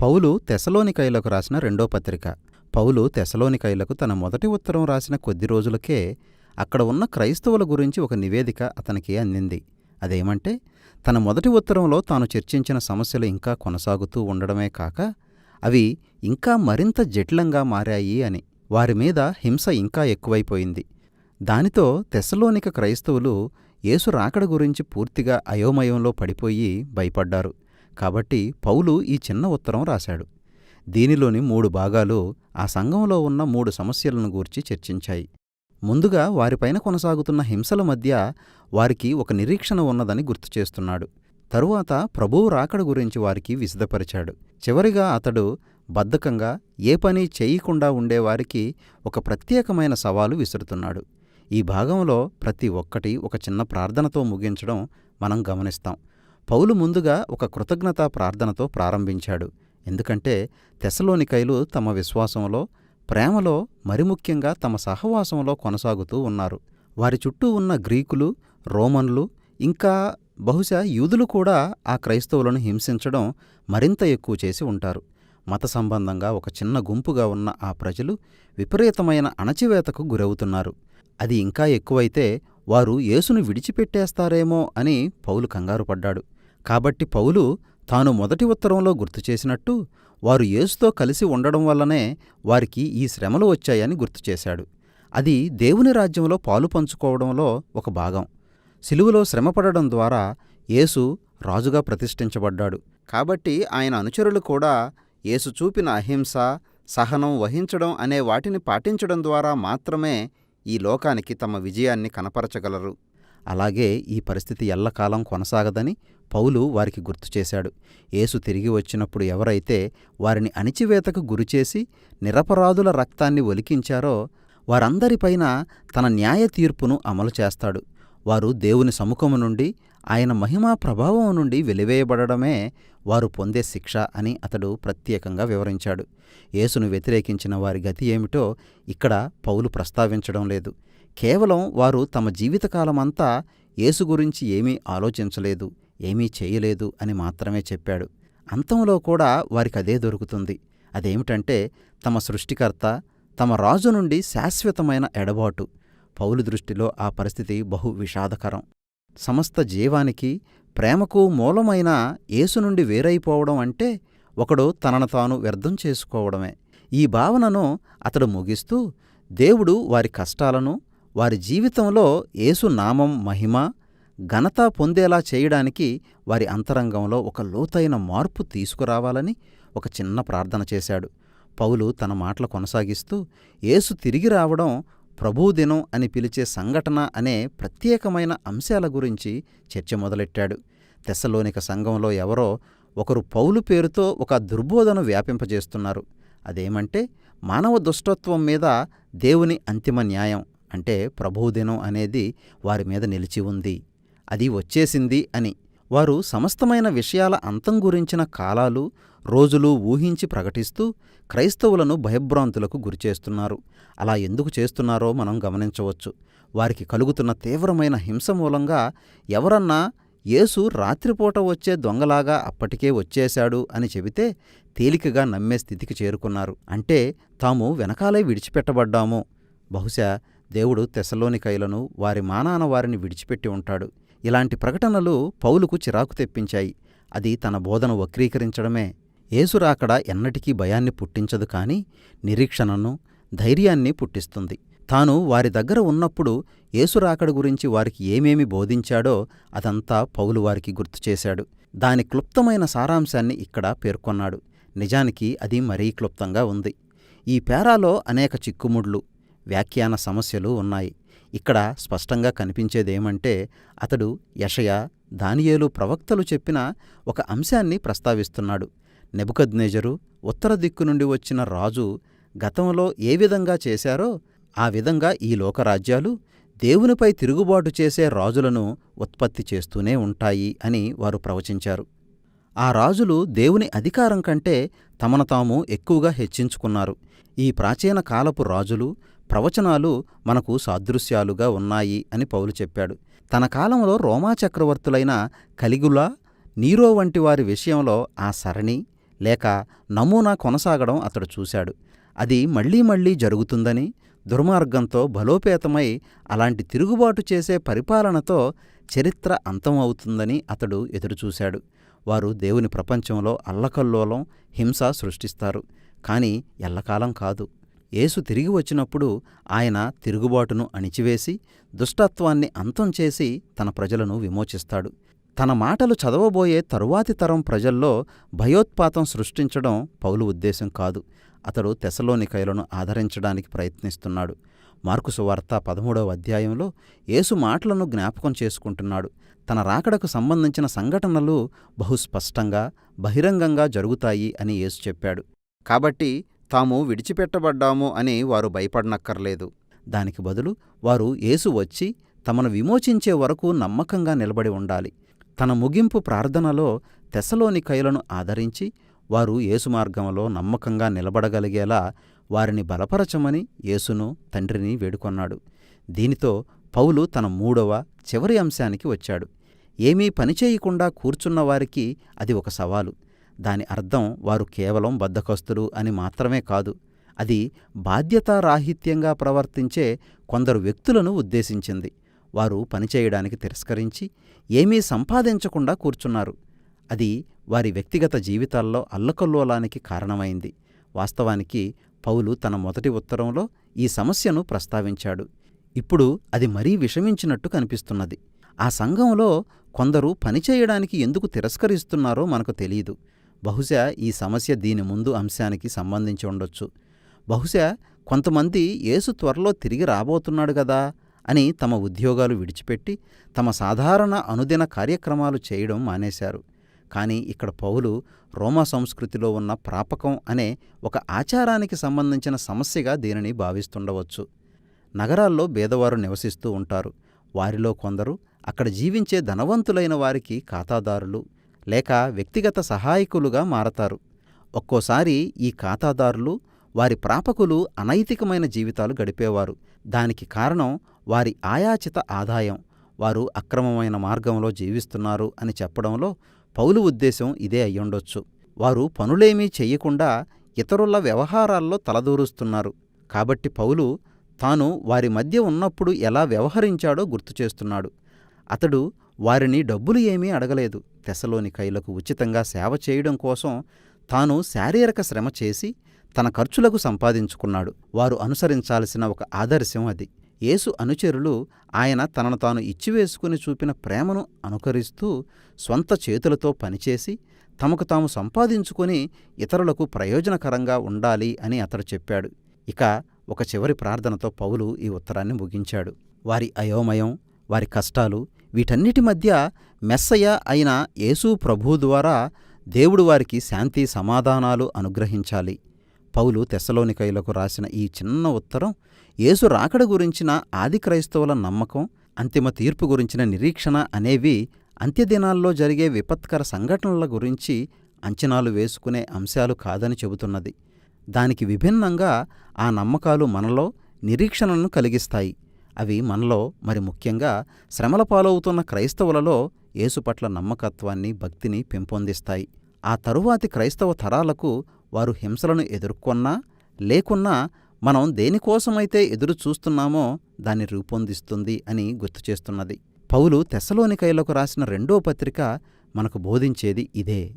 పౌలు తెసలోనికైలకు రాసిన రెండో పత్రిక. పౌలు తెసలోనికైలకు తన మొదటి ఉత్తరం రాసిన కొద్ది రోజులకే అక్కడ ఉన్న క్రైస్తవుల గురించి ఒక నివేదిక అతనికి అందింది. అదేమంటే తన మొదటి ఉత్తరంలో తాను చర్చించిన సమస్యలు ఇంకా కొనసాగుతూ ఉండడమే కాక అవి ఇంకా మరింత జటిలంగా మారాయి అని. వారి మీద హింస ఇంకా ఎక్కువైపోయింది. దానితో తెసలోనిక క్రైస్తవులు యేసు రాకడ గురించి పూర్తిగా అయోమయంలో పడిపోయి భయపడ్డారు. కాబట్టి పౌలు ఈ చిన్న ఉత్తరం రాశాడు. దీనిలోని మూడు భాగాలు ఆ సంఘంలో ఉన్న మూడు సమస్యలను గూర్చి చర్చించాయి. ముందుగా వారిపైన కొనసాగుతున్న హింసల మధ్య వారికి ఒక నిరీక్షణ ఉన్నదని గుర్తుచేస్తున్నాడు తరువాత ప్రభువు రాకడ గురించి వారికి విశదపరిచాడు చివరిగా అతడు బద్ధకంగా ఏ పని చేయకుండా ఉండేవారికి ఒక ప్రత్యేకమైన సవాలు విసురుతున్నాడు. ఈ భాగంలో ప్రతి ఒక్కటి ఒక చిన్న ప్రార్థనతో ముగించడం మనం గమనిస్తాం. పౌలు ముందుగా ఒక కృతజ్ఞతా ప్రార్థనతో ప్రారంభించాడు. ఎందుకంటే తెసలోనికైలు తమ విశ్వాసంలో ప్రేమలో మరి ముఖ్యంగా తమ సహవాసంలో కొనసాగుతూ ఉన్నారు. వారి చుట్టూ ఉన్న గ్రీకులు రోమన్లు ఇంకా బహుశా యూదులు కూడా ఆ క్రైస్తవులను హింసించడం మరింత ఎక్కువ చేసి ఉంటారు. మత సంబంధంగా ఒక చిన్న గుంపుగా ఉన్న ఆ ప్రజలు విపరీతమైన అణచివేతకు గురవుతున్నారు. అది ఇంకా ఎక్కువైతే వారు యేసును విడిచిపెట్టేస్తారేమో అని పౌలు కంగారు పడ్డాడు. కాబట్టి పౌలు తాను మొదటి ఉత్తరంలో గుర్తు చేసినట్టు వారు యేసుతో కలిసి ఉండడం వల్లనే వారికి ఈ శ్రమలు వచ్చాయని గుర్తుచేశాడు అది దేవుని రాజ్యంలో పాలు పంచుకోవడంలో ఒక భాగం. సిలువలో శ్రమపడడం ద్వారా యేసు రాజుగా ప్రతిష్ఠించబడ్డాడు. కాబట్టి ఆయన అనుచరులు కూడా యేసు చూపిన అహింస సహనం వహించడం అనే వాటిని పాటించడం ద్వారా మాత్రమే ఈ లోకానికి తమ విజయాన్ని కనపరచగలరు. అలాగే ఈ పరిస్థితి ఎల్లకాలం కొనసాగదని పౌలు వారికి గుర్తుచేశాడు యేసు తిరిగి వచ్చినప్పుడు ఎవరైతే వారిని అణిచివేతకు గురిచేసి నిరపరాధుల రక్తాన్ని ఒలికించారో వారందరిపైన తన న్యాయ తీర్పును అమలు చేస్తాడు. వారు దేవుని సముఖము నుండి ఆయన మహిమా ప్రభావం నుండి వెలివేయబడడమే వారు పొందే శిక్ష అని అతడు ప్రత్యేకంగా వివరించాడు. యేసును వ్యతిరేకించిన వారి గతి ఏమిటో ఇక్కడ పౌలు ప్రస్తావించడం లేదు. కేవలం వారు తమ జీవితకాలమంతా యేసు గురించి ఏమీ ఆలోచించలేదు ఏమీ చేయలేదు అని మాత్రమే చెప్పాడు. అంతంలో కూడా వారికదే దొరుకుతుంది. అదేమిటంటే తమ సృష్టికర్త తమ రాజు నుండి శాశ్వతమైన ఎడబాటు పౌలు దృష్టిలో ఆ పరిస్థితి బహు విషాదకరం. సమస్త జీవానికి ప్రేమకు మూలమైన యేసు నుండి వేరైపోవడం అంటే ఒకడు తనను తాను వ్యర్థం చేసుకోవడమే. ఈ భావనను అతడు ముగిస్తూ దేవుడు వారి కష్టాలను వారి జీవితంలో యేసు నామం మహిమ ఘనత పొందేలా చేయడానికి వారి అంతరంగంలో ఒక లోతైన మార్పు తీసుకురావాలని ఒక చిన్న ప్రార్థన చేశాడు. పౌలు తన మాటలు కొనసాగిస్తూ యేసు తిరిగి రావడం ప్రభుదినం అని పిలిచే సంఘటన అనే ప్రత్యేకమైన అంశాల గురించి చర్చ మొదలెట్టాడు. తెస్సలోనిక సంఘంలో ఎవరో ఒకరు పౌలు పేరుతో ఒక దుర్బోధను వ్యాపింపజేస్తున్నారు. అదేమంటే మానవ దుష్టత్వం మీద దేవుని అంతిమ న్యాయం అంటే ప్రభుదినం అనేది వారి మీద నిలిచి ఉంది. అది వచ్చేసింది అని వారు సమస్తమైన విషయాల అంతం గురించిన కాలాలు రోజులు ఊహించి ప్రకటిస్తూ క్రైస్తవులను భయభ్రాంతులకు గురిచేస్తున్నారు అలా ఎందుకు చేస్తున్నారో మనం గమనించవచ్చు. వారికి కలుగుతున్న తీవ్రమైన హింస మూలంగా ఎవరన్నా యేసు రాత్రిపూట వచ్చే దొంగలాగా అప్పటికే వచ్చేశాడు అని చెబితే తేలికగా నమ్మే స్థితికి చేరుకున్నారు. అంటే తాము వెనకాలే విడిచిపెట్టబడ్డాము. బహుశా దేవుడు తెసలోనికైలను వారి మానాన వారిని విడిచిపెట్టి ఉంటాడు. ఇలాంటి ప్రకటనలు పౌలుకు చిరాకు తెప్పించాయి. అది తన బోధన వక్రీకరించడమే. ఏసురాకడ ఎన్నటికీ భయాన్ని పుట్టించదు కాని నిరీక్షణను ధైర్యాన్ని పుట్టిస్తుంది. తాను వారి దగ్గర ఉన్నప్పుడు ఏసురాకడ గురించి వారికి ఏమేమి బోధించాడో అదంతా పౌలు వారికి గుర్తుచేశాడు దాని క్లుప్తమైన సారాంశాన్ని ఇక్కడ పేర్కొన్నాడు. నిజానికి అది మరీ క్లుప్తంగా ఉంది. ఈ పేరాలో అనేక చిక్కుముడ్లు వ్యాఖ్యాన సమస్యలు ఉన్నాయి. ఇక్కడ స్పష్టంగా కనిపించేదేమంటే అతడు యషయ దానియేలు ప్రవక్తలు చెప్పిన ఒక అంశాన్ని ప్రస్తావిస్తున్నాడు. నెబుకద్నేజరు ఉత్తర దిక్కు నుండి వచ్చిన రాజు గతంలో ఏ విధంగా చేశారో ఆ విధంగా ఈ లోకరాజ్యాలు దేవునిపై తిరుగుబాటు చేసే రాజులను ఉత్పత్తి చేస్తూనే ఉంటాయి అని వారు ప్రవచించారు. ఆ రాజులు దేవుని అధికారం కంటే తమను తాము ఎక్కువగా హెచ్చించుకున్నారు. ఈ ప్రాచీన కాలపు రాజులు ప్రవచనాలు మనకు సాదృశ్యాలుగా ఉన్నాయి అని పౌలు చెప్పాడు. తన కాలంలో రోమా చక్రవర్తులైన కలిగులా నీరో వంటి వారి విషయంలో ఆ సరణి లేక నమూనా కొనసాగడం అతడు చూశాడు. అది మళ్ళీ మళ్ళీ జరుగుతుందని దుర్మార్గంతో బలోపేతమై అలాంటి తిరుగుబాటు చేసే పరిపాలనతో చరిత్ర అంతమవుతుందని అతడు ఎదురుచూశాడు. వారు దేవుని ప్రపంచంలో అల్లకల్లోలం హింస సృష్టిస్తారు. కాని ఎల్లకాలం కాదు. యేసు తిరిగి వచ్చినప్పుడు ఆయన తిరుగుబాటును అణిచివేసి దుష్టత్వాన్ని అంతం చేసి తన ప్రజలను విమోచిస్తాడు. తన మాటలు చదవబోయే తరువాతి తరం ప్రజల్లో భయోత్పాతం సృష్టించడం పౌలు ఉద్దేశం కాదు. అతడు తెసలోనికైలను ఆదరించడానికి ప్రయత్నిస్తున్నాడు. మార్కు సువార్త పదమూడవ అధ్యాయంలో యేసు మాటలను జ్ఞాపకం చేసుకుంటున్నాడు. తన రాకడకు సంబంధించిన సంఘటనలు బహుస్పష్టంగా బహిరంగంగా జరుగుతాయి అని యేసు చెప్పాడు. కాబట్టి తాము విడిచిపెట్టబడ్డాము అని వారు భయపడనక్కర్లేదు. దానికి బదులు వారు యేసు వచ్చి తమను విమోచించే వరకు నమ్మకంగా నిలబడి ఉండాలి. తన ముగింపు ప్రార్థనలో తెసలోనికైలను ఆదరించి వారు యేసు మార్గంలో నమ్మకంగా నిలబడగలిగేలా వారిని బలపరచమని యేసును తండ్రిని వేడుకొన్నాడు. దీనితో పౌలు తన మూడవ చివరి అంశానికి వచ్చాడు. ఏమీ పనిచేయకుండా కూర్చున్న వారికి అది ఒక సవాలు. దాని అర్థం వారు కేవలం బద్ధకస్తులు అని మాత్రమే కాదు అది బాధ్యతారాహిత్యంగా ప్రవర్తించే కొందరు వ్యక్తులను ఉద్దేశించింది. వారు పనిచేయడానికి తిరస్కరించి ఏమీ సంపాదించకుండా కూర్చున్నారు. అది వారి వ్యక్తిగత జీవితాల్లో అల్లకల్లోలానికి కారణమైంది. వాస్తవానికి పౌలు తన మొదటి ఉత్తరంలో ఈ సమస్యను ప్రస్తావించాడు. ఇప్పుడు అది మరీ విషమించినట్టు కనిపిస్తున్నది. ఆ సంఘంలో కొందరు పనిచేయడానికి ఎందుకు తిరస్కరిస్తున్నారో మనకు తెలియదు బహుశా ఈ సమస్య దీని ముందు అంశానికి సంబంధించి ఉండొచ్చు. బహుశా కొంతమంది యేసు త్వరలో తిరిగి రాబోతున్నాడు కదా అని తమ ఉద్యోగాలు విడిచిపెట్టి తమ సాధారణ అనుదిన కార్యక్రమాలు చేయడం మానేశారు. కానీ ఇక్కడ పౌలు రోమా సంస్కృతిలో ఉన్న ప్రాపకం అనే ఒక ఆచారానికి సంబంధించిన సమస్యగా దీనిని భావిస్తుండవచ్చు. నగరాల్లో బేదవారు నివసిస్తూ ఉంటారు. వారిలో కొందరు అక్కడ జీవించే ధనవంతులైన వారికి ఖాతాదారులు లేక వ్యక్తిగత సహాయకులుగా మారతారు. ఒక్కోసారి ఈ ఖాతాదారులు వారి ప్రాపకులు అనైతికమైన జీవితాలు గడిపేవారు. దానికి కారణం వారి ఆయాచిత ఆదాయం. వారు అక్రమమైన మార్గంలో జీవిస్తున్నారు అని చెప్పడంలో పౌలు ఉద్దేశం ఇదే అయ్యుండొచ్చు. వారు పనులేమీ చెయ్యకుండా ఇతరుల వ్యవహారాల్లో తలదూరుస్తున్నారు. కాబట్టి పౌలు తాను వారి మధ్య ఉన్నప్పుడు ఎలా వ్యవహరించాడో గుర్తుచేస్తున్నాడు అతడు వారిని డబ్బులు ఏమీ అడగలేదు. తెసలోని కైలకు ఉచితంగా సేవ చేయడం కోసం తాను శారీరక శ్రమ చేసి తన ఖర్చులకు సంపాదించుకున్నాడు. వారు అనుసరించాల్సిన ఒక ఆదర్శం అది. యేసు అనుచరులు ఆయన తనను తాను ఇచ్చివేసుకుని చూపిన ప్రేమను అనుకరిస్తూ స్వంత చేతులతో పనిచేసి తమకు తాము సంపాదించుకొని ఇతరులకు ప్రయోజనకరంగా ఉండాలి అని అతడు చెప్పాడు. ఇక ఒక చివరి ప్రార్థనతో పౌలు ఈ ఉత్తరాన్ని ముగించాడు. వారి అయోమయం వారి కష్టాలు వీటన్నిటి మధ్య మెస్సయ అయిన యేసు ప్రభు ద్వారా దేవుడు వారికి శాంతి సమాధానాలు అనుగ్రహించాలి. పౌలు తెసలోనికైలకు రాసిన ఈ చిన్న ఉత్తరం యేసు రాకడ గురించిన ఆది క్రైస్తవుల నమ్మకం అంతిమ తీర్పు గురించిన నిరీక్షణ అనేవి అంత్యదినాల్లో జరిగే విపత్కర సంఘటనల గురించి అంచనాలు వేసుకునే అంశాలు కాదని చెబుతున్నది. దానికి విభిన్నంగా ఆ నమ్మకాలు మనలో నిరీక్షణను కలిగిస్తాయి. అవి మనలో మరి ముఖ్యంగా శ్రమల పాలవుతున్న క్రైస్తవులలో యేసుపట్ల నమ్మకత్వాన్ని భక్తిని పెంపొందిస్తాయి. ఆ తరువాతి క్రైస్తవ తరాలకు వారు హింసలను ఎదుర్కొన్నా లేకున్నా మనం దేనికోసమైతే ఎదురు చూస్తున్నామో దాన్ని రూపొందిస్తుంది అని గుర్తు చేస్తున్నది. పౌలు తెసలోనికైలకు రాసిన రెండో పత్రిక మనకు బోధించేది ఇదే.